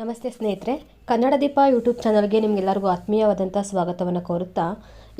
ನಮಸ್ತೆ ಸ್ನೇಹಿತರೆ, ಕನ್ನಡ ದೀಪ ಯೂಟ್ಯೂಬ್ ಚಾನಲ್ಗೆ ನಿಮಗೆಲ್ಲರಿಗೂ ಆತ್ಮೀಯವಾದಂಥ ಸ್ವಾಗತವನ್ನು ಕೋರುತ್ತಾ,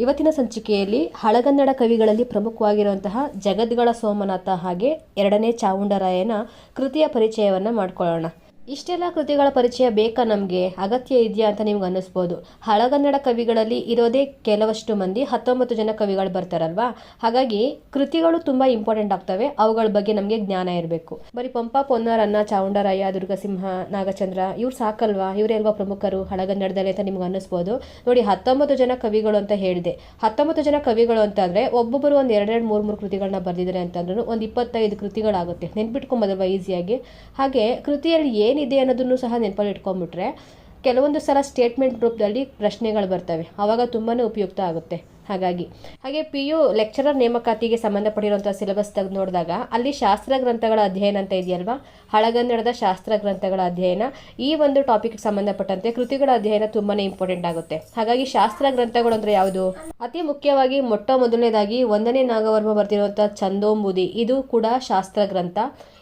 ಇವತ್ತಿನ ಸಂಚಿಕೆಯಲ್ಲಿ ಹಳಗನ್ನಡ ಕವಿಗಳಲ್ಲಿ ಪ್ರಮುಖವಾಗಿರುವಂತಹ ಜಗದ್ಗಳ ಸೋಮನಾಥ ಹಾಗೆ ಎರಡನೇ ಚಾವುಂಡರಾಯನ ಕೃತಿಯ ಪರಿಚಯವನ್ನು ಮಾಡ್ಕೊಳ್ಳೋಣ. ಇಷ್ಟೆಲ್ಲ ಕೃತಿಗಳ ಪರಿಚಯ ಬೇಕಾ ನಮಗೆ? ಅಗತ್ಯ ಇದೆಯಾ ಅಂತ ನಿಮ್ಗೆ ಅನ್ನಿಸ್ಬೋದು. ಹಳಗನ್ನಡ ಕವಿಗಳಲ್ಲಿ ಇರೋದೇ ಕೆಲವಷ್ಟು ಮಂದಿ, ಹತ್ತೊಂಬತ್ತು ಜನ ಕವಿಗಳು ಬರ್ತಾರಲ್ವಾ? ಹಾಗಾಗಿ ಕೃತಿಗಳು ತುಂಬ ಇಂಪಾರ್ಟೆಂಟ್ ಆಗ್ತವೆ. ಅವುಗಳ ಬಗ್ಗೆ ನಮಗೆ ಜ್ಞಾನ ಇರಬೇಕು. ಬರೀ ಪಂಪ ಪೊನ್ನಾರನ್ನ ಚಾವುಂಡರಾಯ ದುರ್ಗಸಿಂಹ, ನಾಗಚಂದ್ರ, ಇವ್ರು ಸಾಕಲ್ವಾ? ಇವರೇ ಪ್ರಮುಖರು ಹಳಗನ್ನಡದಲ್ಲಿ ಅಂತ ನಿಮ್ಗೆ ಅನ್ನಿಸ್ಬೋದು? ನೋಡಿ, ಹತ್ತೊಂಬತ್ತು ಜನ ಕವಿಗಳು ಅಂತ ಹೇಳಿದೆ. ಹತ್ತೊಂಬತ್ತು ಜನ ಕವಿಗಳು ಅಂತಂದ್ರೆ ಒಬ್ಬೊಬ್ಬರು ಒಂದು ಎರಡೆರಡು ಮೂರು ಮೂರು ಕೃತಿಗಳನ್ನ ಬರೆದಿದ್ದಾರೆ ಅಂತಂದ್ರೂ ಒಂದು ಇಪ್ಪತ್ತೈದು ಕೃತಿಗಳಾಗುತ್ತೆ. ನೆನ್ಪಿಟ್ಕೊಂಬೋದಲ್ವಾ ಈಸಿಯಾಗಿ. ಹಾಗೆ ಕೃತಿಯಲ್ಲಿ ಏನಿದೆ ಅನ್ನೋದನ್ನು ಸಹ ನೆನಪಲ್ಲಿ ಇಟ್ಕೊಂಡ್ಬಿಟ್ರೆ ಕೆಲವೊಂದು ಸಲ ಸ್ಟೇಟ್ಮೆಂಟ್ ರೂಪದಲ್ಲಿ ಪ್ರಶ್ನೆಗಳು ಬರ್ತವೆ. ಆವಾಗ ತುಂಬಾ ಉಪಯುಕ್ತ ಆಗುತ್ತೆ. ಹಾಗಾಗಿ, ಹಾಗೆ ಪಿ ಯು ಲೆಕ್ಚರರ್ ನೇಮಕಾತಿಗೆ ಸಂಬಂಧಪಟ್ಟಿರುವಂಥ ಸಿಲೆಬಸ್ ತೆಗೆದು ನೋಡಿದಾಗ, ಅಲ್ಲಿ ಶಾಸ್ತ್ರ ಗ್ರಂಥಗಳ ಅಧ್ಯಯನ ಅಂತ ಇದೆಯಲ್ವಾ? ಹಳಗನ್ನಡದ ಶಾಸ್ತ್ರ ಗ್ರಂಥಗಳ ಅಧ್ಯಯನ, ಈ ಒಂದು ಟಾಪಿಕ್ಗೆ ಸಂಬಂಧಪಟ್ಟಂತೆ ಕೃತಿಗಳ ಅಧ್ಯಯನ ತುಂಬಾ ಇಂಪಾರ್ಟೆಂಟ್ ಆಗುತ್ತೆ. ಹಾಗಾಗಿ ಶಾಸ್ತ್ರ ಗ್ರಂಥಗಳು ಅಂದರೆ ಯಾವುದು? ಅತಿ ಮುಖ್ಯವಾಗಿ ಮೊಟ್ಟ ಮೊದಲನೇದಾಗಿ ಒಂದನೇ ನಾಗವರ್ಮ ಬರ್ತಿರುವಂಥ ಚಂದೋಂಬುದಿ ಇದು ಕೂಡ ಶಾಸ್ತ್ರ ಗ್ರಂಥ.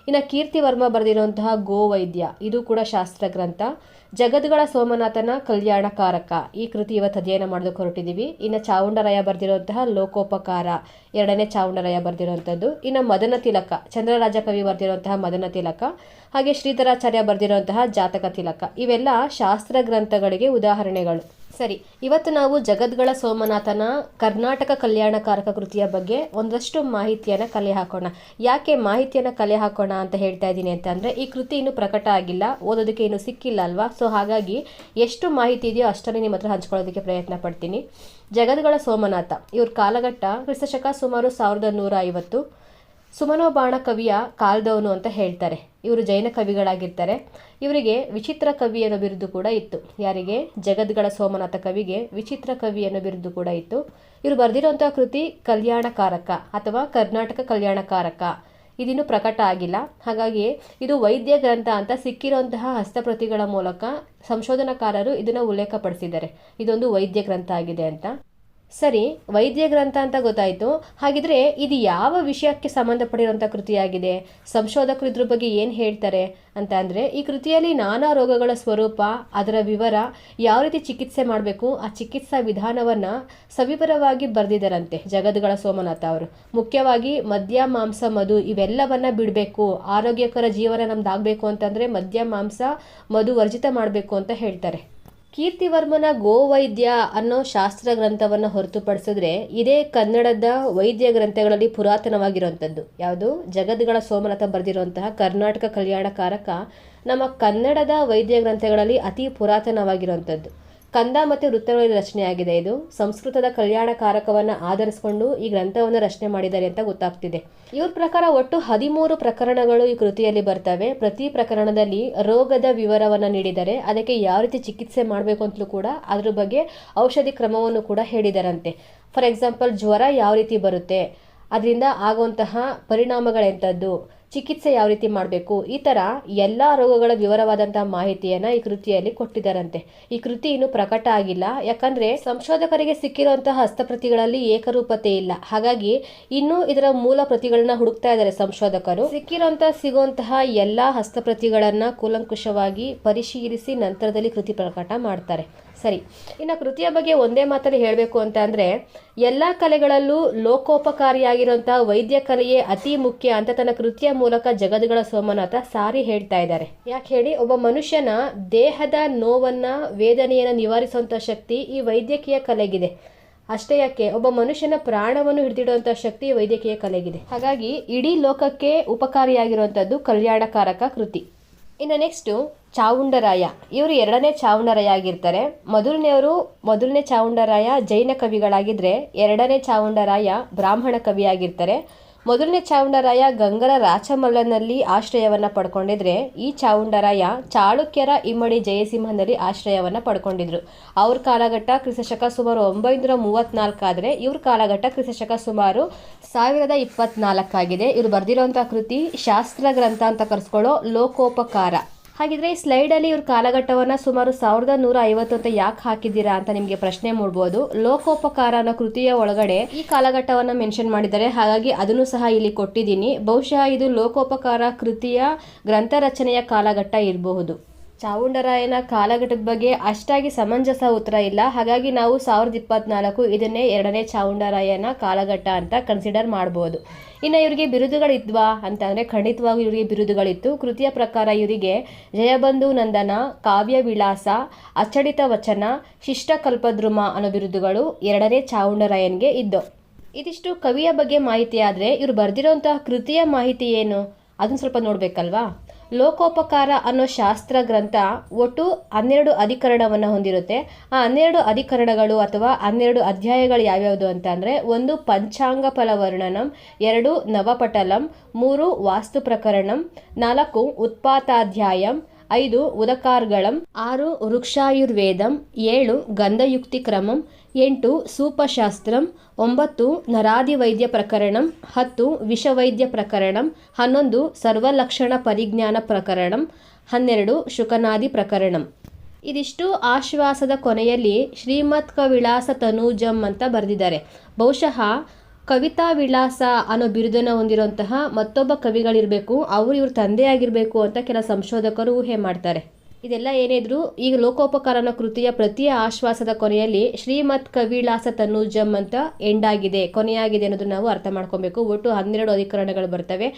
ಇನ್ನು ಕೀರ್ತಿವರ್ಮ ಬರೆದಿರುವಂತಹ ಗೋವೈದ್ಯ ಇದು ಕೂಡ ಶಾಸ್ತ್ರ ಗ್ರಂಥ. ಜಗದ್ಗಳ ಸೋಮನಾಥನ ಕಲ್ಯಾಣಕಾರಕ. ಈ ಕೃತಿ ಇವತ್ತು ಅಧ್ಯಯನ ಮಾಡೋದಕ್ಕೆ ಹೊರಟಿದ್ದೀವಿ. ಇನ್ನು ಚಾವುಂಡರಾಯ ಬರೆದಿರುವಂತಹ ಲೋಕೋಪಕಾರ. ಎರಡನೇ ಚಾವುಂಡರಾಯ ಬರೆದಿರುವಂಥದ್ದು. ಇನ್ನು ಮದನ ತಿಲಕ. ಚಂದ್ರರಾಜ ಕವಿ ಬರೆದಿರುವಂತಹ ಮದನ ತಿಲಕ. ಹಾಗೆ ಶ್ರೀಧರಾಚಾರ್ಯ ಬರೆದಿರುವಂತಹ ಜಾತಕ ತಿಲಕ. ಇವೆಲ್ಲ ಶಾಸ್ತ್ರ ಗ್ರಂಥಗಳಿಗೆ ಉದಾಹರಣೆಗಳು. ಸರಿ, ಇವತ್ತು ನಾವು ಜಗದ್ಗಳ ಸೋಮನಾಥನ ಕರ್ನಾಟಕ ಕಲ್ಯಾಣಕಾರಕ ಕೃತಿಯ ಬಗ್ಗೆ ಒಂದಷ್ಟು ಮಾಹಿತಿಯನ್ನು ಕಲೆ ಹಾಕೋಣ. ಯಾಕೆ ಮಾಹಿತಿಯನ್ನು ಕಲೆ ಹಾಕೋಣ ಅಂತ ಹೇಳ್ತಾ ಇದ್ದೀನಿ ಅಂತಂದರೆ ಈ ಕೃತಿ ಇನ್ನೂ ಪ್ರಕಟ ಆಗಿಲ್ಲ, ಓದೋದಕ್ಕೆ ಇನ್ನೂ ಸಿಕ್ಕಿಲ್ಲ ಅಲ್ವಾ? ಸೊ ಹಾಗಾಗಿ ಎಷ್ಟು ಮಾಹಿತಿ ಇದೆಯೋ ಅಷ್ಟನ್ನೇ ನಿಮ್ಮ ಹತ್ರ ಹಂಚ್ಕೊಳ್ಳೋದಕ್ಕೆ ಪ್ರಯತ್ನ ಪಡ್ತೀನಿ. ಜಗದ್ಗಳ ಸೋಮನಾಥ, ಇವ್ರ ಕಾಲಘಟ್ಟ ಕ್ರಿಸ್ತಶಕ ಸುಮಾರು ಸಾವಿರದ ನೂರ ಐವತ್ತು. ಸುಮನೋಬಾಣ ಕವಿಯ ಕಾಲ್ದವನು ಅಂತ ಹೇಳ್ತಾರೆ. ಇವರು ಜೈನ ಕವಿಗಳಾಗಿರ್ತಾರೆ. ಇವರಿಗೆ ವಿಚಿತ್ರ ಕವಿ ಅನ್ನೋ ಬಿರುದು ಕೂಡ ಇತ್ತು. ಯಾರಿಗೆ? ಜಗದ್ಗಳ ಸೋಮನಾಥ ಕವಿಗೆ ವಿಚಿತ್ರ ಕವಿ ಅನ್ನೋ ಬಿರುದು ಕೂಡ ಇತ್ತು. ಇವರು ಬರೆದಿರುವಂತಹ ಕೃತಿ ಕಲ್ಯಾಣಕಾರಕ ಅಥವಾ ಕರ್ನಾಟಕ ಕಲ್ಯಾಣಕಾರಕ. ಇದಿನ್ನೂ ಪ್ರಕಟ ಆಗಿಲ್ಲ. ಹಾಗಾಗಿ ಇದು ವೈದ್ಯ ಗ್ರಂಥ ಅಂತ ಸಿಕ್ಕಿರುವಂತಹ ಹಸ್ತಪ್ರತಿಗಳ ಮೂಲಕ ಸಂಶೋಧನಾಕಾರರು ಇದನ್ನು ಉಲ್ಲೇಖಪಡಿಸಿದ್ದಾರೆ. ಇದೊಂದು ವೈದ್ಯ ಗ್ರಂಥ ಆಗಿದೆ ಅಂತ. ಸರಿ, ವೈದ್ಯ ಗ್ರಂಥ ಅಂತ ಗೊತ್ತಾಯಿತು. ಹಾಗಿದ್ರೆ ಇದು ಯಾವ ವಿಷಯಕ್ಕೆ ಸಂಬಂಧಪಟ್ಟಿರುವಂಥ ಕೃತಿಯಾಗಿದೆ? ಸಂಶೋಧಕರು ಇದ್ರ ಬಗ್ಗೆ ಏನು ಹೇಳ್ತಾರೆ ಅಂತ ಅಂದರೆ, ಈ ಕೃತಿಯಲ್ಲಿ ನಾನಾ ರೋಗಗಳ ಸ್ವರೂಪ, ಅದರ ವಿವರ, ಯಾವ ರೀತಿ ಚಿಕಿತ್ಸೆ ಮಾಡಬೇಕು, ಆ ಚಿಕಿತ್ಸಾ ವಿಧಾನವನ್ನು ಸವಿವರವಾಗಿ ಬರೆದಿದ್ದಾರಂತೆ ಜಗದ್ಗಳ ಸೋಮನಾಥ ಅವರು. ಮುಖ್ಯವಾಗಿ ಮದ್ಯ, ಮಾಂಸ ಮಧು ಇವೆಲ್ಲವನ್ನ ಬಿಡಬೇಕು. ಆರೋಗ್ಯಕರ ಜೀವನ ನಮ್ದಾಗಬೇಕು ಅಂತಂದರೆ ಮದ್ಯ, ಮಾಂಸ ಮಧು ವರ್ಜಿತ ಮಾಡಬೇಕು ಅಂತ ಹೇಳ್ತಾರೆ. ಕೀರ್ತಿವರ್ಮನ ಗೋವೈದ್ಯ ಅನ್ನೋ ಶಾಸ್ತ್ರ ಗ್ರಂಥವನ್ನು ಹೊರತುಪಡಿಸಿದ್ರೆ ಇದೇ ಕನ್ನಡದ ವೈದ್ಯ ಗ್ರಂಥಗಳಲ್ಲಿ ಪುರಾತನವಾಗಿರುವಂಥದ್ದು. ಯಾವುದು? ಜಗದ್ಗಳ ಸೋಮನಾಥ ಬರೆದಿರುವಂತಹ ಕರ್ನಾಟಕ ಕಲ್ಯಾಣಕಾರಕ ನಮ್ಮ ಕನ್ನಡದ ವೈದ್ಯ ಗ್ರಂಥಗಳಲ್ಲಿ ಅತಿ ಪುರಾತನವಾಗಿರುವಂಥದ್ದು. ಕಂದ ಮತ್ತು ವೃತ್ತಗಳಲ್ಲಿ ರಚನೆಯಾಗಿದೆ ಇದು. ಸಂಸ್ಕೃತದ ಕಲ್ಯಾಣ ಕಾರಕವನ್ನು ಆಧರಿಸಿಕೊಂಡು ಈ ಗ್ರಂಥವನ್ನು ರಚನೆ ಮಾಡಿದ್ದಾರೆ ಅಂತ ಗೊತ್ತಾಗ್ತಿದೆ. ಇವ್ರ ಪ್ರಕಾರ ಒಟ್ಟು ಹದಿಮೂರು ಪ್ರಕರಣಗಳು ಈ ಕೃತಿಯಲ್ಲಿ ಬರ್ತವೆ. ಪ್ರತಿ ಪ್ರಕರಣದಲ್ಲಿ ರೋಗದ ವಿವರವನ್ನು ನೀಡಿದರೆ ಅದಕ್ಕೆ ಯಾವ ರೀತಿ ಚಿಕಿತ್ಸೆ ಮಾಡಬೇಕು ಅಂತಲೂ ಕೂಡ ಅದ್ರ ಬಗ್ಗೆ ಔಷಧಿ ಕ್ರಮವನ್ನು ಕೂಡ ಹೇಳಿದರಂತೆ. ಫಾರ್ ಎಕ್ಸಾಂಪಲ್, ಜ್ವರ ಯಾವ ರೀತಿ ಬರುತ್ತೆ? ಅದರಿಂದ ಆಗುವಂತಹ ಪರಿಣಾಮಗಳೆಂಥದ್ದು? ಚಿಕಿತ್ಸೆ ಯಾವ ರೀತಿ ಮಾಡಬೇಕು? ಈ ಥರ ಎಲ್ಲ ರೋಗಗಳ ವಿವರವಾದಂತಹ ಮಾಹಿತಿಯನ್ನು ಈ ಕೃತಿಯಲ್ಲಿ ಕೊಟ್ಟಿದ್ದಾರಂತೆ ಈ ಕೃತಿ ಇನ್ನೂ ಪ್ರಕಟ ಆಗಿಲ್ಲ. ಯಾಕಂದರೆ ಸಂಶೋಧಕರಿಗೆ ಸಿಕ್ಕಿರುವಂತಹ ಹಸ್ತಪ್ರತಿಗಳಲ್ಲಿ ಏಕರೂಪತೆ ಇಲ್ಲ. ಹಾಗಾಗಿ ಇನ್ನೂ ಇದರ ಮೂಲ ಪ್ರತಿಗಳನ್ನ ಹುಡುಕ್ತಾ ಇದ್ದಾರೆ ಸಂಶೋಧಕರು. ಸಿಕ್ಕಿರುವಂತಹ, ಸಿಗುವಂತಹ ಎಲ್ಲ ಹಸ್ತಪ್ರತಿಗಳನ್ನು ಕೂಲಂಕುಷವಾಗಿ ಪರಿಶೀಲಿಸಿ ನಂತರದಲ್ಲಿ ಕೃತಿ ಪ್ರಕಟ ಮಾಡ್ತಾರೆ. ಸರಿ. ಇನ್ನು ಕೃತಿಯ ಬಗ್ಗೆ ಒಂದೇ ಮಾತಲ್ಲಿ ಹೇಳಬೇಕು ಅಂತ ಅಂದರೆ, ಎಲ್ಲ ಕಲೆಗಳಲ್ಲೂ ಲೋಕೋಪಕಾರಿಯಾಗಿರುವಂಥ ವೈದ್ಯ ಕಲೆಯೇ ಅತಿ ಮುಖ್ಯ ಅಂತ ತನ್ನ ಕೃತಿಯ ಮೂಲಕ ಜಗದ್ಗಳ ಸೋಮನಾಥ ಸಾರಿ ಹೇಳ್ತಾ ಇದ್ದಾರೆ. ಯಾಕೆ ಹೇಳಿ, ಒಬ್ಬ ಮನುಷ್ಯನ ದೇಹದ ನೋವನ್ನು, ವೇದನೆಯನ್ನು ನಿವಾರಿಸುವಂಥ ಶಕ್ತಿ ಈ ವೈದ್ಯಕೀಯ ಕಲೆಗಿದೆ. ಅಷ್ಟೇ ಯಾಕೆ, ಒಬ್ಬ ಮನುಷ್ಯನ ಪ್ರಾಣವನ್ನು ಹಿಡಿದಿಡುವಂಥ ಶಕ್ತಿ ವೈದ್ಯಕೀಯ ಕಲೆಗಿದೆ. ಹಾಗಾಗಿ ಇಡೀ ಲೋಕಕ್ಕೆ ಉಪಕಾರಿಯಾಗಿರುವಂಥದ್ದು ಕಲ್ಯಾಣಕಾರಕ ಕೃತಿ. ಇನ್ನು ನೆಕ್ಸ್ಟು ಚಾವುಂಡರಾಯ. ಇವರು ಎರಡನೇ ಚಾವುಂಡರಾಯ ಆಗಿರ್ತಾರೆ ಮೊದಲನೆಯವರು ಮೊದಲನೇ ಚಾವುಂಡರಾಯ ಜೈನ ಕವಿಗಳಾಗಿದ್ದರೆ ಎರಡನೇ ಚಾವುಂಡರಾಯ ಬ್ರಾಹ್ಮಣ ಕವಿಯಾಗಿರ್ತಾರೆ. ಮೊದಲನೇ ಚಾವುಂಡರಾಯ ಗಂಗರ ರಾಚಮಲ್ಲನಲ್ಲಿ ಆಶ್ರಯವನ್ನು ಪಡ್ಕೊಂಡಿದ್ರೆ, ಈ ಚಾವುಂಡರಾಯ ಚಾಳುಕ್ಯರ ಇಮ್ಮಡಿ ಜಯಸಿಂಹನಲ್ಲಿ ಆಶ್ರಯವನ್ನು ಪಡ್ಕೊಂಡಿದ್ರು. ಅವ್ರ ಕಾಲಘಟ್ಟ ಕ್ರಿಸ್ತಶಕ ಸುಮಾರು ಒಂಬೈನೂರ ಮೂವತ್ನಾಲ್ಕಾದರೆ ಇವ್ರ ಕಾಲಘಟ್ಟ ಕ್ರಿಸ್ತಶಕ ಸುಮಾರು ಸಾವಿರದ ಇಪ್ಪತ್ನಾಲ್ಕಾಗಿದೆ. ಇವರು ಬರೆದಿರುವಂಥ ಕೃತಿ ಶಾಸ್ತ್ರ ಗ್ರಂಥ ಅಂತ ಕರೆಸ್ಕೊಳ್ಳೋ ಲೋಕೋಪಕಾರ. ಹಾಗಿದ್ರೆ ಈ ಸ್ಲೈಡಲ್ಲಿ ಇವ್ರ ಕಾಲಘಟ್ಟವನ್ನು ಸುಮಾರು ಸಾವಿರದ ನೂರ ಐವತ್ತು ಅಂತ ಯಾಕೆ ಹಾಕಿದ್ದೀರಾ ಅಂತ ನಿಮಗೆ ಪ್ರಶ್ನೆ ಮೂಡ್ಬೋದು. ಲೋಕೋಪಕಾರ ಅನ್ನೋ ಕೃತಿಯ ಒಳಗಡೆ ಈ ಕಾಲಘಟ್ಟವನ್ನು ಮೆನ್ಷನ್ ಮಾಡಿದ್ದಾರೆ. ಹಾಗಾಗಿ ಅದನ್ನು ಸಹ ಇಲ್ಲಿ ಕೊಟ್ಟಿದ್ದೀನಿ. ಬಹುಶಃ ಇದು ಲೋಕೋಪಕಾರ ಕೃತಿಯ ಗ್ರಂಥ ರಚನೆಯ ಕಾಲಘಟ್ಟ ಇರಬಹುದು. ಚಾವುಂಡರಾಯನ ಕಾಲಘಟ್ಟದ ಬಗ್ಗೆ ಅಷ್ಟಾಗಿ ಸಮಂಜಸ ಉತ್ತರ ಇಲ್ಲ. ಹಾಗಾಗಿ ನಾವು ಸಾವಿರದ ಇಪ್ಪತ್ನಾಲ್ಕು ಇದನ್ನೇ ಎರಡನೇ ಚಾವುಂಡರಾಯನ ಕಾಲಘಟ್ಟ ಅಂತ ಕನ್ಸಿಡರ್ ಮಾಡ್ಬೋದು. ಇನ್ನು ಇವರಿಗೆ ಬಿರುದುಗಳಿದ್ವಾ? ಅಂತಂದರೆ ಖಂಡಿತವಾಗಿ ಇವರಿಗೆ ಬಿರುದುಗಳಿತ್ತು. ಕೃತಿಯ ಪ್ರಕಾರ ಇವರಿಗೆ ಜಯಬಂಧು ನಂದನ, ಕಾವ್ಯ ವಿಳಾಸ ಅಚ್ಚಡಿತ ವಚನ ಶಿಷ್ಟ ಕಲ್ಪದ್ರುಮ ಅನ್ನೋ ಬಿರುದುಗಳು ಎರಡನೇ ಚಾವುಂಡರಾಯನ್ಗೆ ಇದ್ದು. ಇದಿಷ್ಟು ಕವಿಯ ಬಗ್ಗೆ ಮಾಹಿತಿ ಆದರೆ ಇವರು ಬರೆದಿರೋಂತಹ ಕೃತಿಯ ಮಾಹಿತಿ ಏನು? ಅದನ್ನು ಸ್ವಲ್ಪ ನೋಡಬೇಕಲ್ವಾ? ಲೋಕೋಪಕಾರ ಅನ್ನೋ ಶಾಸ್ತ್ರ ಗ್ರಂಥ ಒಟ್ಟು ಹನ್ನೆರಡು ಅಧಿಕರಣವನ್ನು ಹೊಂದಿರುತ್ತೆ. ಆ ಹನ್ನೆರಡು ಅಧಿಕರಣಗಳು ಅಥವಾ ಹನ್ನೆರಡು ಅಧ್ಯಾಯಗಳು ಯಾವ್ಯಾವುದು ಅಂತ ಅಂದರೆ ಒಂದು ಪಂಚಾಂಗ ಫಲವರ್ಣನಂ, ಎರಡು ನವಪಟಲಂ, ಮೂರು ವಾಸ್ತು ಪ್ರಕರಣಂ ನಾಲ್ಕು ಉತ್ಪಾತಾಧ್ಯಾಯಂ, ಐದು ಉದಕಾರ್ಗಳಂ, ಆರು ವೃಕ್ಷಾಯುರ್ವೇದಂ, ಏಳು ಗಂಧಯುಕ್ತಿ ಕ್ರಮಂ ಎಂಟು, ಸೂಪಶಾಸ್ತ್ರಂ, ಒಂಬತ್ತು, ನರಾದಿವೈದ್ಯ ಪ್ರಕರಣಂ, ಹತ್ತು, ವಿಷವೈದ್ಯ ಪ್ರಕರಣಂ, ಹನ್ನೊಂದು, ಸರ್ವಲಕ್ಷಣ ಪರಿಜ್ಞಾನ ಪ್ರಕರಣಂ, ಹನ್ನೆರಡು, ಶುಕನಾದಿ ಪ್ರಕರಣಂ. ಇದಿಷ್ಟು ಆಶ್ವಾಸದ ಕೊನೆಯಲ್ಲಿ ಶ್ರೀಮತ್ ಕವಿಳಾಸ ತನೂಜಂ ಅಂತ ಬರೆದಿದ್ದಾರೆ. ಬಹುಶಃ ಕವಿತಾ ವಿಳಾಸ ಅನ್ನೋ ಬಿರುದನ್ನು ಹೊಂದಿರುವಂತಹ ಮತ್ತೊಬ್ಬ ಕವಿಗಳಿರಬೇಕು, ಅವರು ಇವ್ರ ತಂದೆಯಾಗಿರಬೇಕು ಅಂತ ಕೆಲ ಸಂಶೋಧಕರು ಊಹೆ ಮಾಡ್ತಾರೆ. ಇದೆಲ್ಲ ಏನಿದ್ರು ಈಗ ಲೋಕೋಪಕರಣ ಕೃತಿಯ ಪ್ರತಿ ಆಶ್ವಾಸದ ಕೊನೆಯಲ್ಲಿ ಶ್ರೀಮತ್ ಕವಿಳಾಸ ತನುಜಂ ಅಂತ ಎಂಡ್ ಆಗಿದೆ ಕೊನೆಯಾಗಿದೆ ಅನ್ನೋದನ್ನ ನಾವು ಅರ್ಥ ಮಾಡ್ಕೊಬೇಕು. ಒಟ್ಟು ಹನ್ನೆರಡು ಅಧಿಕರಣಗಳು ಬರ್ತವೆ.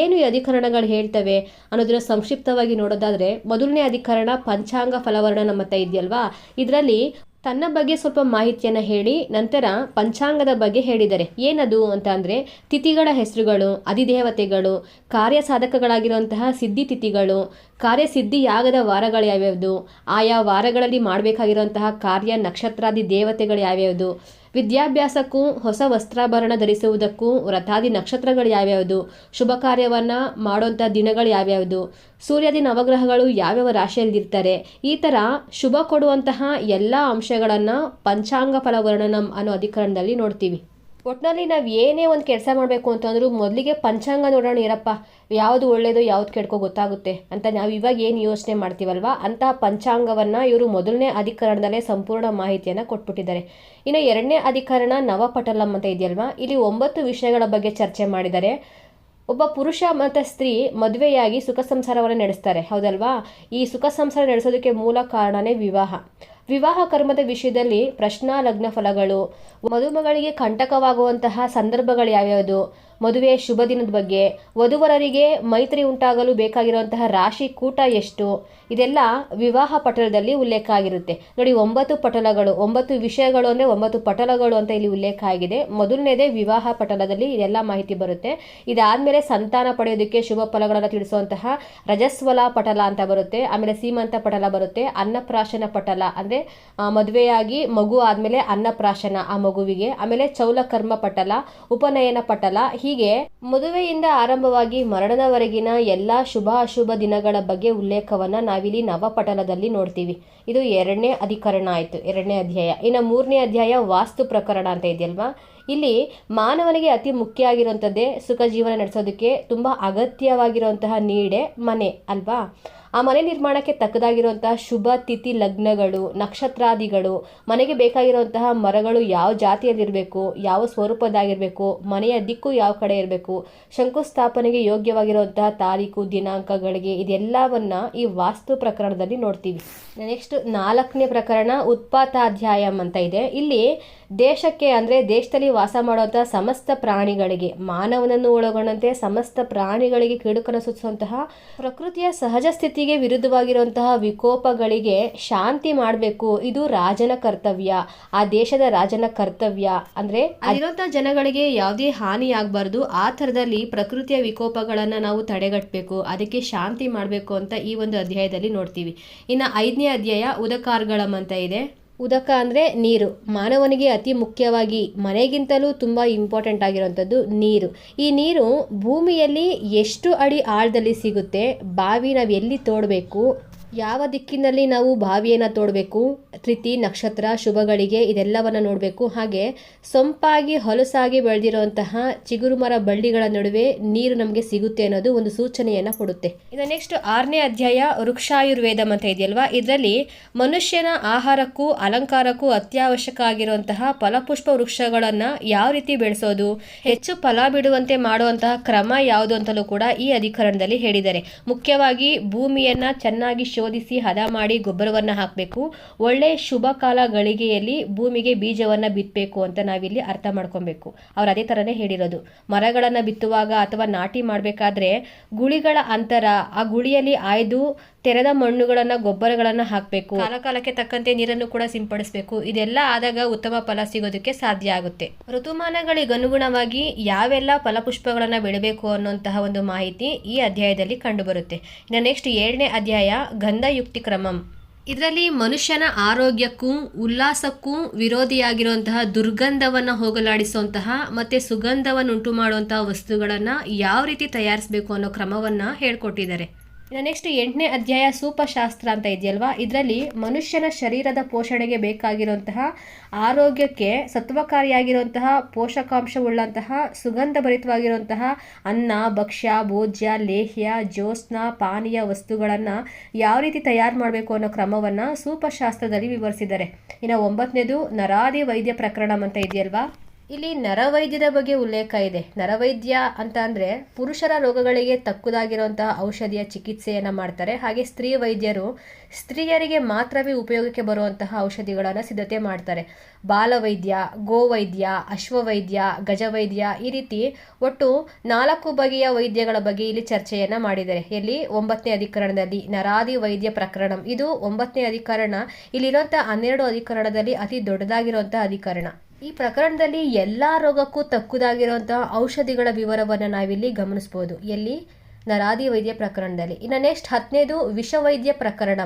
ಏನು ಈ ಅಧಿಕರಣಗಳು ಹೇಳ್ತವೆ ಅನ್ನೋದನ್ನ ಸಂಕ್ಷಿಪ್ತವಾಗಿ ನೋಡೋದಾದ್ರೆ, ಮೊದಲನೇ ಅಧಿಕರಣ ಪಂಚಾಂಗ ಫಲವರ್ಣ ನಮ್ಮ ಇದೆಯಲ್ವಾ? ಇದರಲ್ಲಿ ತನ್ನ ಬಗ್ಗೆ ಸ್ವಲ್ಪ ಮಾಹಿತಿಯನ್ನು ಹೇಳಿ ನಂತರ ಪಂಚಾಂಗದ ಬಗ್ಗೆ ಹೇಳಿದ್ದಾರೆ ಏನದು ಅಂತ ಅಂದರೆ ತಿಥಿಗಳ ಹೆಸರುಗಳು, ಅಧಿದೇವತೆಗಳು ಕಾರ್ಯ ಸಾಧಕಗಳಾಗಿರುವಂತಹ ಸಿದ್ಧಿ ತಿಥಿಗಳು ಕಾರ್ಯಸಿದ್ಧಿಯಾಗದ ವಾರಗಳು ಯಾವ್ಯಾವುದು, ಆಯಾ ವಾರಗಳಲ್ಲಿ ಮಾಡಬೇಕಾಗಿರುವಂತಹ ಕಾರ್ಯ ನಕ್ಷತ್ರಾದಿ ದೇವತೆಗಳು ಯಾವ್ಯಾವುದು ವಿದ್ಯಾಭ್ಯಾಸಕ್ಕೂ ಹೊಸ ವಸ್ತ್ರಾಭರಣ ಧರಿಸುವುದಕ್ಕೂ ವ್ರತಾದಿ ನಕ್ಷತ್ರಗಳು ಯಾವ್ಯಾವುದು? ಶುಭ ಕಾರ್ಯವನ್ನು ಮಾಡುವಂಥ ದಿನಗಳು ಯಾವ್ಯಾವುದು? ಸೂರ್ಯಾದಿ ನವಗ್ರಹಗಳು ಯಾವ್ಯಾವ ರಾಶಿಯಲ್ಲಿರ್ತಾರೆ? ಈ ಥರ ಶುಭ ಕೊಡುವಂತಹ ಎಲ್ಲ ಅಂಶಗಳನ್ನು ಪಂಚಾಂಗ ಫಲವರ್ಣನಂ ಅನ್ನೋ ಅಧಿಕರಣದಲ್ಲಿ ನೋಡ್ತೀವಿ. ಒಟ್ಟಿನಲ್ಲಿ ನಾವು ಏನೇ ಒಂದು ಕೆಲಸ ಮಾಡಬೇಕು ಅಂತಂದ್ರೂ ಮೊದಲಿಗೆ ಪಂಚಾಂಗ ನೋಡೋಣ ಇರಪ್ಪ. ಯಾವುದು ಒಳ್ಳೆಯದು ಯಾವ್ದು ಕೆಡ್ಕೋ ಗೊತ್ತಾಗುತ್ತೆ ಅಂತ ನಾವು ಇವಾಗ ಏನು ಯೋಚನೆ ಮಾಡ್ತೀವಲ್ವ? ಅಂತಹ ಪಂಚಾಂಗವನ್ನು ಇವರು ಮೊದಲನೇ ಅಧಿಕರಣದಲ್ಲೇ ಸಂಪೂರ್ಣ ಮಾಹಿತಿಯನ್ನು ಕೊಟ್ಬಿಟ್ಟಿದ್ದಾರೆ. ಇನ್ನು ಎರಡನೇ ಅಧಿಕರಣ ನವಪಟಲಂ ಅಂತ ಇದೆಯಲ್ವಾ? ಇಲ್ಲಿ ಒಂಬತ್ತು ವಿಷಯಗಳ ಬಗ್ಗೆ ಚರ್ಚೆ ಮಾಡಿದ್ದಾರೆ ಒಬ್ಬ ಪುರುಷ ಮತ್ತು ಸ್ತ್ರೀ ಮದುವೆಯಾಗಿ ಸುಖ ಸಂಸಾರವನ್ನು ನಡೆಸ್ತಾರೆ. ಹೌದಲ್ವಾ? ಈ ಸುಖ ಸಂಸಾರ ನಡೆಸೋದಕ್ಕೆ ಮೂಲ ಕಾರಣವೇ ವಿವಾಹ. ವಿವಾಹ ಕರ್ಮದ ವಿಷಯದಲ್ಲಿ ಪ್ರಶ್ನಾ ಲಗ್ನ ಫಲಗಳು. ಮದುಮಗಳಿಗೆ ಕಂಟಕವಾಗುವಂತಹ ಸಂದರ್ಭಗಳು ಯಾವ್ಯಾವುದು? ಮದುವೆ ಶುಭ ದಿನದ ಬಗ್ಗೆ. ವಧುವರರಿಗೆ ಮೈತ್ರಿ ಉಂಟಾಗಲು ಬೇಕಾಗಿರುವಂತಹ ರಾಶಿ ಕೂಟ ಎಷ್ಟು? ಇದೆಲ್ಲ ವಿವಾಹ ಪಟಲದಲ್ಲಿ ಉಲ್ಲೇಖ ಆಗಿರುತ್ತೆ. ನೋಡಿ, ಒಂಬತ್ತು ಪಟಲಗಳು, ಒಂಬತ್ತು ವಿಷಯಗಳು ಅಂದರೆ ಒಂಬತ್ತು ಪಟಲಗಳು ಅಂತ ಇಲ್ಲಿ ಉಲ್ಲೇಖ ಆಗಿದೆ. ಮೊದಲನೇದೇ ವಿವಾಹ ಪಟಲದಲ್ಲಿ ಇದೆಲ್ಲ ಮಾಹಿತಿ ಬರುತ್ತೆ. ಇದಾದಮೇಲೆ ಸಂತಾನ ಪಡೆಯೋದಕ್ಕೆ ಶುಭ ಫಲಗಳನ್ನು ತಿಳಿಸುವಂತಹ ರಜಸ್ವಲ ಪಟಲ ಅಂತ ಬರುತ್ತೆ. ಆಮೇಲೆ ಸೀಮಂತ ಪಟಲ ಬರುತ್ತೆ. ಅನ್ನಪ್ರಾಶನ ಪಟಲ ಅಂದರೆ ಮದುವೆಯಾಗಿ ಮಗು ಆದಮೇಲೆ ಅನ್ನಪ್ರಾಶನ ಆ ಮಗುವಿಗೆ. ಆಮೇಲೆ ಚೌಲಕರ್ಮ ಪಟಲ, ಉಪನಯನ ಪಟಲ. ಹೀಗೆ ಮದುವೆಯಿಂದ ಆರಂಭವಾಗಿ ಮರಣದವರೆಗಿನ ಎಲ್ಲ ಶುಭ ಅಶುಭ ದಿನಗಳ ಬಗ್ಗೆ ಉಲ್ಲೇಖವನ್ನ ನಾವಿಲ್ಲಿ ನವಪಟಲದಲ್ಲಿ ನೋಡ್ತೀವಿ. ಇದು ಎರಡನೇ ಅಧಿಕರಣ ಆಯಿತು, ಎರಡನೇ ಅಧ್ಯಾಯ. ಇನ್ನು ಮೂರನೇ ಅಧ್ಯಾಯ ವಾಸ್ತು ಪ್ರಕರಣ ಅಂತ ಇದೆಯಲ್ವಾ? ಇಲ್ಲಿ ಮಾನವನಿಗೆ ಅತಿ ಮುಖ್ಯ ಆಗಿರುವಂಥದ್ದೇ ಸುಖ ಜೀವನ ನಡೆಸೋದಕ್ಕೆ, ತುಂಬ ಅಗತ್ಯವಾಗಿರುವಂತಹ ನೀಡೆ ಮನೆ, ಅಲ್ವಾ? ಆ ಮನೆ ನಿರ್ಮಾಣಕ್ಕೆ ತಕ್ಕದಾಗಿರುವಂತಹ ಶುಭ, ತಿಥಿ, ಲಗ್ನಗಳು, ನಕ್ಷತ್ರಾದಿಗಳು, ಮನೆಗೆ ಬೇಕಾಗಿರುವಂತಹ ಮರಗಳು ಯಾವ ಜಾತಿಯಲ್ಲಿರಬೇಕು, ಯಾವ ಸ್ವರೂಪದಾಗಿರಬೇಕು ಮನೆಯ ದಿಕ್ಕು ಯಾವ ಕಡೆ ಇರಬೇಕು, ಶಂಕುಸ್ಥಾಪನೆಗೆ ಯೋಗ್ಯವಾಗಿರುವಂತಹ ತಾರೀಕು, ದಿನಾಂಕಗಳಿಗೆ ಇದೆಲ್ಲವನ್ನ ಈ ವಾಸ್ತು ಪ್ರಕರಣದಲ್ಲಿ ನೋಡ್ತೀವಿ. ನೆಕ್ಸ್ಟ್ ನಾಲ್ಕನೇ ಪ್ರಕರಣ ಉತ್ಪಾತಾಧ್ಯಾಯಂ ಅಂತ ಇದೆ. ಇಲ್ಲಿ ದೇಶಕ್ಕೆ ಅಂದರೆ ದೇಶದಲ್ಲಿ ವಾಸ ಮಾಡುವಂತಹ ಸಮಸ್ತ ಪ್ರಾಣಿಗಳಿಗೆ, ಮಾನವನನ್ನು ಒಳಗೊಂಡಂತೆ ಸಮಸ್ತ ಪ್ರಾಣಿಗಳಿಗೆ ಕೇಡುಕನ್ನು ಸೂಚಿಸುವಂತಹ ಪ್ರಕೃತಿಯ ಸಹಜ ಸ್ಥಿತಿಗೆ ವಿರುದ್ಧವಾಗಿರುವಂತಹ ವಿಕೋಪಗಳಿಗೆ ಶಾಂತಿ ಮಾಡಬೇಕು. ಇದು ರಾಜನ ಕರ್ತವ್ಯ. ಆ ದೇಶದ ರಾಜನ ಕರ್ತವ್ಯ. ಅಂದ್ರೆ ಅಲ್ಲಿರುವಂತಹ ಜನಗಳಿಗೆ ಯಾವುದೇ ಹಾನಿ ಆಗ್ಬಾರ್ದು. ಆ ತರದಲ್ಲಿ ಪ್ರಕೃತಿಯ ವಿಕೋಪಗಳನ್ನ ನಾವು ತಡೆಗಟ್ಟಬೇಕು. ಅದಕ್ಕೆ ಶಾಂತಿ ಮಾಡಬೇಕು ಅಂತ ಈ ಒಂದು ಅಧ್ಯಾಯದಲ್ಲಿ ನೋಡ್ತೀವಿ. ಇನ್ನು ಐದನೇ ಅಧ್ಯಾಯ ಉದಕಾರ್ಗಳಂ ಅಂತ ಇದೆ. ಉದಕ ಅಂದರೆ ನೀರು. ಮಾನವನಿಗೆ ಅತಿ ಮುಖ್ಯವಾಗಿ ಮನೆಗಿಂತಲೂ ತುಂಬ ಇಂಪಾರ್ಟೆಂಟ್ ಆಗಿರುವಂಥದ್ದು ನೀರು. ಈ ನೀರು ಭೂಮಿಯಲ್ಲಿ ಎಷ್ಟು ಅಡಿ ಆಳದಲ್ಲಿ ಸಿಗುತ್ತೆ, ಬಾವಿ ನಾವು ಎಲ್ಲಿ ತೋಡಬೇಕು ಯಾವ ದಿಕ್ಕಿನಲ್ಲಿ ನಾವು ಬಾವಿಯನ್ನು ತೋಡಬೇಕು? ತಿಥಿ ನಕ್ಷತ್ರ, ಶುಭಗಳಿಗೆ ಇದೆಲ್ಲವನ್ನು ನೋಡಬೇಕು. ಹಾಗೆ ಸೊಂಪಾಗಿ, ಹೊಲಸಾಗಿ ಬೆಳೆದಿರುವಂತಹ ಚಿಗುರು ಮರ ಬಳ್ಳಿಗಳ ನಡುವೆ ನೀರು ನಮಗೆ ಸಿಗುತ್ತೆ ಅನ್ನೋದು ಒಂದು ಸೂಚನೆಯನ್ನು ಕೊಡುತ್ತೆ. ಇನ್ನು ನೆಕ್ಸ್ಟ್ ಆರನೇ ಅಧ್ಯಾಯ, ವೃಕ್ಷಾಯುರ್ವೇದಂ ಅಂತ ಇದೆಯಲ್ವಾ? ಇದರಲ್ಲಿ ಮನುಷ್ಯನ ಆಹಾರಕ್ಕೂ ಅಲಂಕಾರಕ್ಕೂ ಅತ್ಯವಶ್ಯಕ ಆಗಿರುವಂತಹ ಫಲಪುಷ್ಪ ವೃಕ್ಷಗಳನ್ನು ಯಾವ ರೀತಿ ಬೆಳೆಸೋದು? ಹೆಚ್ಚು ಫಲ ಬಿಡುವಂತೆ ಮಾಡುವಂತಹ ಕ್ರಮ ಯಾವುದು ಅಂತಲೂ ಕೂಡ ಈ ಅಧಿಕರಣದಲ್ಲಿ ಹೇಳಿದ್ದಾರೆ. ಮುಖ್ಯವಾಗಿ ಭೂಮಿಯನ್ನು ಚೆನ್ನಾಗಿ ಶೋಧ ಶೋಧಿಸಿ ಹದ ಮಾಡಿ ಗೊಬ್ಬರವನ್ನು ಹಾಕಬೇಕು. ಒಳ್ಳೆ ಶುಭ ಕಾಲ ಗಳಿಗೆಯಲ್ಲಿ ಭೂಮಿಗೆ ಬೀಜವನ್ನು ಬಿತ್ತಬೇಕು ಅಂತ ನಾವಿಲ್ಲಿ ಅರ್ಥ ಮಾಡ್ಕೊಬೇಕು. ಅವ್ರು ಅದೇ ಥರನೇ ಹೇಳಿರೋದು. ಮರಗಳನ್ನು ಬಿತ್ತುವಾಗ ಅಥವಾ ನಾಟಿ ಮಾಡಬೇಕಾದ್ರೆ ಗುಳಿಗಳ ಅಂತರ, ಆ ಗುಳಿಯಲ್ಲಿ ಆಯ್ದು ತೆರೆದ ಮಣ್ಣುಗಳನ್ನ, ಗೊಬ್ಬರಗಳನ್ನ ಹಾಕಬೇಕು. ಕಾಲಕಾಲಕ್ಕೆ ತಕ್ಕಂತೆ ನೀರನ್ನು ಕೂಡ ಸಿಂಪಡಿಸಬೇಕು. ಇದೆಲ್ಲ ಆದಾಗ ಉತ್ತಮ ಫಲ ಸಿಗೋದಕ್ಕೆ ಸಾಧ್ಯ ಆಗುತ್ತೆ. ಋತುಮಾನಗಳಿಗನುಗುಣವಾಗಿ ಯಾವೆಲ್ಲ ಫಲಪುಷ್ಪಗಳನ್ನ ಬೆಳಿಬೇಕು ಅನ್ನುವಂತಹ ಒಂದು ಮಾಹಿತಿ ಈ ಅಧ್ಯಾಯದಲ್ಲಿ ಕಂಡುಬರುತ್ತೆ. ಇನ್ನು ನೆಕ್ಸ್ಟ್ ಏಳನೇ ಅಧ್ಯಾಯ ಗಂಧಯುಕ್ತಿ ಕ್ರಮಂ. ಇದರಲ್ಲಿ ಮನುಷ್ಯನ ಆರೋಗ್ಯಕ್ಕೂ, ಉಲ್ಲಾಸಕ್ಕೂ ವಿರೋಧಿಯಾಗಿರುವಂತಹ ದುರ್ಗಂಧವನ್ನು ಹೋಗಲಾಡಿಸುವಂತಹ ಮತ್ತೆ ಸುಗಂಧವನ್ನು ಉಂಟು ಮಾಡುವಂತಹ ವಸ್ತುಗಳನ್ನು ಯಾವ ರೀತಿ ತಯಾರಿಸಬೇಕು ಅನ್ನೋ ಕ್ರಮವನ್ನು ಹೇಳ್ಕೊಟ್ಟಿದ್ದಾರೆ. ನೆಕ್ಸ್ಟ್ ಎಂಟನೇ ಅಧ್ಯಾಯ ಸೂಪಶಾಸ್ತ್ರ ಅಂತ ಇದೆಯಲ್ವಾ? ಇದರಲ್ಲಿ ಮನುಷ್ಯನ ಶರೀರದ ಪೋಷಣೆಗೆ ಬೇಕಾಗಿರುವಂತಹ ಆರೋಗ್ಯಕ್ಕೆ ಸತ್ವಕಾರಿಯಾಗಿರುವಂತಹ ಪೋಷಕಾಂಶವುಳ್ಳಂತಹ ಸುಗಂಧಭರಿತವಾಗಿರುವಂತಹ ಅನ್ನ, ಭಕ್ಷ್ಯ, ಭೋಜ್ಯ, ಲೇಹ್ಯ, ಜ್ಯೋತ್ಸ್ನ, ಪಾನೀಯ ವಸ್ತುಗಳನ್ನು ಯಾವ ರೀತಿ ತಯಾರು ಮಾಡಬೇಕು ಅನ್ನೋ ಕ್ರಮವನ್ನು ಸೂಪಶಾಸ್ತ್ರದಲ್ಲಿ ವಿವರಿಸಿದ್ದಾರೆ. ಇನ್ನು ಒಂಬತ್ತನೇದು ನರಾದಿ ವೈದ್ಯ ಪ್ರಕರಣ ಅಂತ ಇದೆಯಲ್ವಾ? ಇಲ್ಲಿ ನರವೈದ್ಯದ ಬಗ್ಗೆ ಉಲ್ಲೇಖ ಇದೆ. ನರವೈದ್ಯ ಅಂತ ಅಂದರೆ ಪುರುಷರ ರೋಗಗಳಿಗೆ ತಕ್ಕುದಾಗಿರುವಂತಹ ಔಷಧಿಯ ಚಿಕಿತ್ಸೆಯನ್ನು ಮಾಡ್ತಾರೆ. ಹಾಗೆ ಸ್ತ್ರೀ ವೈದ್ಯರು ಸ್ತ್ರೀಯರಿಗೆ ಮಾತ್ರವೇ ಉಪಯೋಗಕ್ಕೆ ಬರುವಂತಹ ಔಷಧಿಗಳನ್ನು ಸಿದ್ಧತೆ ಮಾಡ್ತಾರೆ. ಬಾಲವೈದ್ಯ, ಗೋವೈದ್ಯ, ಅಶ್ವವೈದ್ಯ, ಗಜವೈದ್ಯ ಈ ರೀತಿ ಒಟ್ಟು ನಾಲ್ಕು ಬಗೆಯ ವೈದ್ಯಗಳ ಬಗ್ಗೆ ಇಲ್ಲಿ ಚರ್ಚೆಯನ್ನು ಮಾಡಿದ್ದಾರೆ. ಇಲ್ಲಿ ಒಂಬತ್ತನೇ ಅಧಿಕರಣದಲ್ಲಿ ನರಾದಿ ವೈದ್ಯ ಪ್ರಕರಣ. ಇದು ಒಂಬತ್ತನೇ ಅಧಿಕರಣ. ಇಲ್ಲಿರುವಂಥ ಹನ್ನೆರಡು ಅಧಿಕರಣದಲ್ಲಿ ಅತಿ ದೊಡ್ಡದಾಗಿರುವಂತಹ ಅಧಿಕರಣ. ಈ ಪ್ರಕರಣದಲ್ಲಿ ಎಲ್ಲ ರೋಗಕ್ಕೂ ತಕ್ಕುದಾಗಿರುವಂತಹ ಔಷಧಿಗಳ ವಿವರವನ್ನು ನಾವಿಲ್ಲಿ ಗಮನಿಸ್ಬೋದು. ಎಲ್ಲಿ? ನರಾದಿ ವೈದ್ಯ ಪ್ರಕರಣದಲ್ಲಿ. ಇನ್ನು ನೆಕ್ಸ್ಟ್ ಹತ್ತನೇದು ವಿಷವೈದ್ಯ ಪ್ರಕರಣ.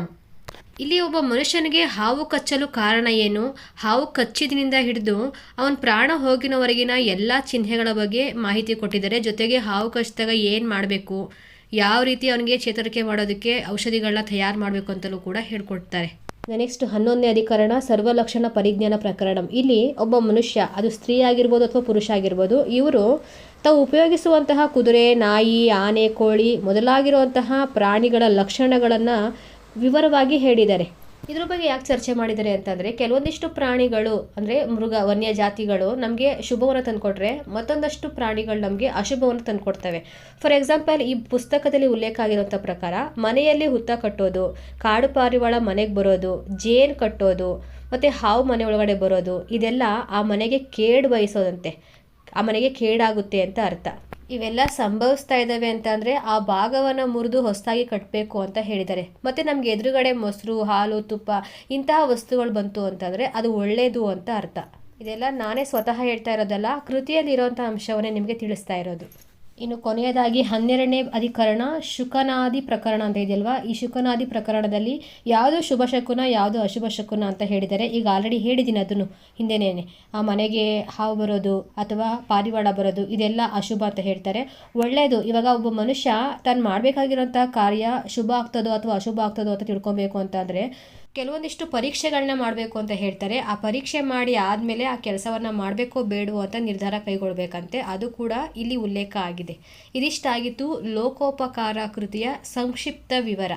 ಇಲ್ಲಿ ಒಬ್ಬ ಮನುಷ್ಯನಿಗೆ ಹಾವು ಕಚ್ಚಲು ಕಾರಣ ಏನು? ಹಾವು ಕಚ್ಚಿದಿನಿಂದ ಹಿಡಿದು ಅವನ ಪ್ರಾಣ ಹೋಗಿನವರೆಗಿನ ಎಲ್ಲ ಚಿಹ್ನೆಗಳ ಬಗ್ಗೆ ಮಾಹಿತಿ ಕೊಟ್ಟಿದ್ದಾರೆ. ಜೊತೆಗೆ ಹಾವು ಕಚ್ಚಿದಾಗ ಏನು ಮಾಡಬೇಕು? ಯಾವ ರೀತಿ ಅವನಿಗೆ ಚೇತರಿಕೆ ಮಾಡೋದಕ್ಕೆ ಔಷಧಿಗಳನ್ನ ತಯಾರು ಮಾಡಬೇಕು ಅಂತಲೂ ಕೂಡ ಹೇಳ್ಕೊಡ್ತಾರೆ. ನೆಕ್ಸ್ಟ್ ಹನ್ನೊಂದನೇ ಅಧಿಕರಣ, ಸರ್ವಲಕ್ಷಣ ಪರಿಜ್ಞಾನ ಪ್ರಕರಣ. ಇಲ್ಲಿ ಒಬ್ಬ ಮನುಷ್ಯ, ಅದು ಸ್ತ್ರೀ ಆಗಿರ್ಬೋದು ಅಥವಾ ಪುರುಷ ಆಗಿರ್ಬೋದು ಇವರು ತಾವು ಉಪಯೋಗಿಸುವಂತಹ ಕುದುರೆ, ನಾಯಿ, ಆನೆ, ಕೋಳಿ ಮೊದಲಾಗಿರುವಂತಹ ಪ್ರಾಣಿಗಳ ಲಕ್ಷಣಗಳನ್ನು ವಿವರವಾಗಿ ಹೇಳಿದ್ದಾರೆ. ಇದ್ರ ಬಗ್ಗೆ ಯಾಕೆ ಚರ್ಚೆ ಮಾಡಿದ್ದಾರೆ ಅಂತಂದರೆ ಕೆಲವೊಂದಿಷ್ಟು ಪ್ರಾಣಿಗಳು ಅಂದರೆ ಮೃಗ ವನ್ಯ ಜಾತಿಗಳು ನಮಗೆ ಶುಭವನ್ನು ತಂದುಕೊಟ್ರೆ ಮತ್ತೊಂದಷ್ಟು ಪ್ರಾಣಿಗಳು ನಮಗೆ ಅಶುಭವನ್ನು ತಂದುಕೊಡ್ತವೆ. ಫಾರ್ ಎಕ್ಸಾಂಪಲ್ ಈ ಪುಸ್ತಕದಲ್ಲಿ ಉಲ್ಲೇಖ ಆಗಿರುವಂಥ ಪ್ರಕಾರ ಮನೆಯಲ್ಲಿ ಹುತ್ತ ಕಟ್ಟೋದು, ಕಾಡು ಪಾರಿವಾಳ ಮನೆಗೆ ಬರೋದು, ಜೇನು ಕಟ್ಟೋದು, ಮತ್ತು ಹಾವು ಮನೆ ಒಳಗಡೆ ಬರೋದು, ಇದೆಲ್ಲ ಆ ಮನೆಗೆ ಕೇಡು ಬಯಸೋದಂತೆ ಆ ಮನೆಗೆ ಕೇಡಾಗುತ್ತೆ ಅಂತ ಅರ್ಥ. ಇವೆಲ್ಲ ಸಂಭವಿಸ್ತಾ ಇದ್ದಾವೆ ಅಂತ ಆ ಭಾಗವನ್ನು ಮುರಿದು ಹೊಸದಾಗಿ ಕಟ್ಟಬೇಕು ಅಂತ ಹೇಳಿದ್ದಾರೆ. ಮತ್ತು ನಮ್ಗೆ ಎದುರುಗಡೆ ಮೊಸರು, ಹಾಲು, ತುಪ್ಪ ಇಂತಹ ವಸ್ತುಗಳು ಬಂತು ಅಂತಂದರೆ ಅದು ಒಳ್ಳೆಯದು ಅಂತ ಅರ್ಥ. ಇದೆಲ್ಲ ನಾನೇ ಸ್ವತಃ ಹೇಳ್ತಾ ಇರೋದಲ್ಲ ಕೃತಿಯಲ್ಲಿರುವಂಥ ಅಂಶವನ್ನೇ ನಿಮಗೆ ತಿಳಿಸ್ತಾ ಇರೋದು. ಇನ್ನು ಕೊನೆಯದಾಗಿ ಹನ್ನೆರಡನೇ ಅಧಿಕರಣ ಶುಕನಾದಿ ಪ್ರಕರಣ ಅಂತ ಇದೆಯಲ್ವಾ? ಈ ಶುಕನಾದಿ ಪ್ರಕರಣದಲ್ಲಿ ಯಾವುದು ಶುಭ ಶಕುನ, ಯಾವುದು ಅಶುಭ ಶಕುನ ಅಂತ ಹೇಳಿದರೆ ಈಗ ಆಲ್ರೆಡಿ ಹೇಳಿದ್ದೀನಿ ಅದನ್ನು ಹಿಂದೆನೇ ಆ ಮನೆಗೆ ಹಾವು ಬರೋದು ಅಥವಾ ಪಾರಿವಾಳ ಬರೋದು ಇದೆಲ್ಲ ಅಶುಭ ಅಂತ ಹೇಳ್ತಾರೆ. ಒಳ್ಳೆಯದು. ಇವಾಗ ಒಬ್ಬ ಮನುಷ್ಯ ತಾನು ಮಾಡಬೇಕಾಗಿರೋಂಥ ಕಾರ್ಯ ಶುಭ ಆಗ್ತದೋ ಅಥವಾ ಅಶುಭ ಆಗ್ತದೋ ಅಂತ ತಿಳ್ಕೊಬೇಕು ಅಂತಂದರೆ ಕೆಲವೊಂದಿಷ್ಟು ಪರೀಕ್ಷೆಗಳನ್ನ ಮಾಡಬೇಕು ಅಂತ ಹೇಳ್ತಾರೆ. ಆ ಪರೀಕ್ಷೆ ಮಾಡಿ ಆದಮೇಲೆ ಆ ಕೆಲಸವನ್ನು ಮಾಡಬೇಕೋ ಬೇಡವೋ ಅಂತ ನಿರ್ಧಾರ ಕೈಗೊಳ್ಬೇಕಂತೆ. ಅದು ಕೂಡ ಇಲ್ಲಿ ಉಲ್ಲೇಖ ಆಗಿದೆ. ಇದಿಷ್ಟಾಗಿತ್ತು ಲೋಕೋಪಕಾರ ಕೃತಿಯ ಸಂಕ್ಷಿಪ್ತ ವಿವರ.